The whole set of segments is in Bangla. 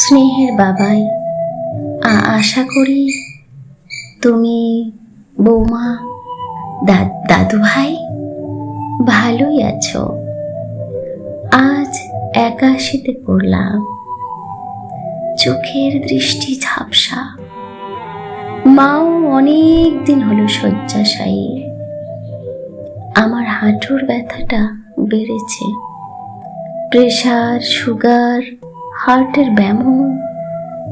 স্নেহের বাবাই। আশা করি তুমি বৌমা দাদু ভাই ভালোই আছো। আজ একাশিতে পড়লাম। চোখের দৃষ্টি ঝাপসা। মাও অনেক দিন হলো শয্যাশায়ী। আমার হাঁটুর ব্যথাটা বেড়েছে। প্রেশার, সুগার হার্টের ব্যামো,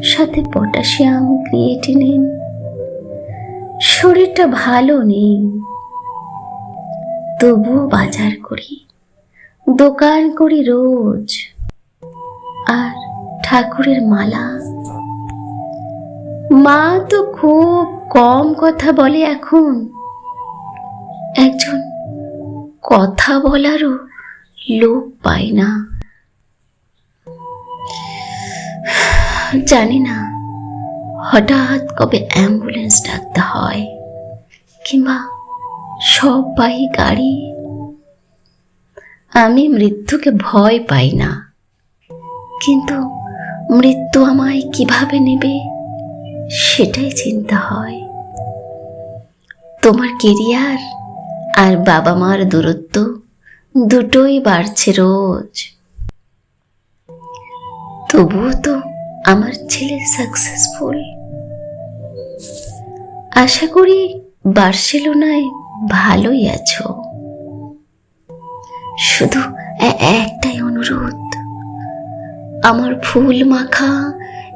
সাথে পটাশিয়াম, ক্রিয়েটিনিন। শরীরটা ভালো নেই। তবুও বাজার করি, দোকান করি রোজ। আর ঠাকুরের মালা। মা তো খুব কম কথা বলে এখন। একজন কথা বলারও লোক পায় না। জানি না হঠাৎ কবে অ্যাম্বুলেন্স ডাকতে হয়, কিংবা সববাহী গাড়ি। আমি মৃত্যুকে ভয় পাই না, কিন্তু মৃত্যু আমায় কীভাবে নেবে, সেটাই চিন্তা হয়। তোমার কেরিয়ার আর বাবা মার দূরত্ব দুটোই বাড়ছে রোজ। তবুও তো আমার ছেলে সাকসেসফুল আশা করি বার্সেলোনায় ভালোই আছো। শুধু একটাই অনুরোধ। আমার ফুল মাখা,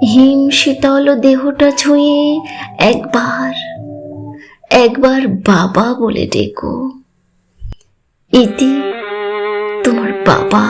হিম শীতল দেহটা ছুঁয়ে একবার একবার বাবা বলে ডেকো। ইতি তোমার বাবা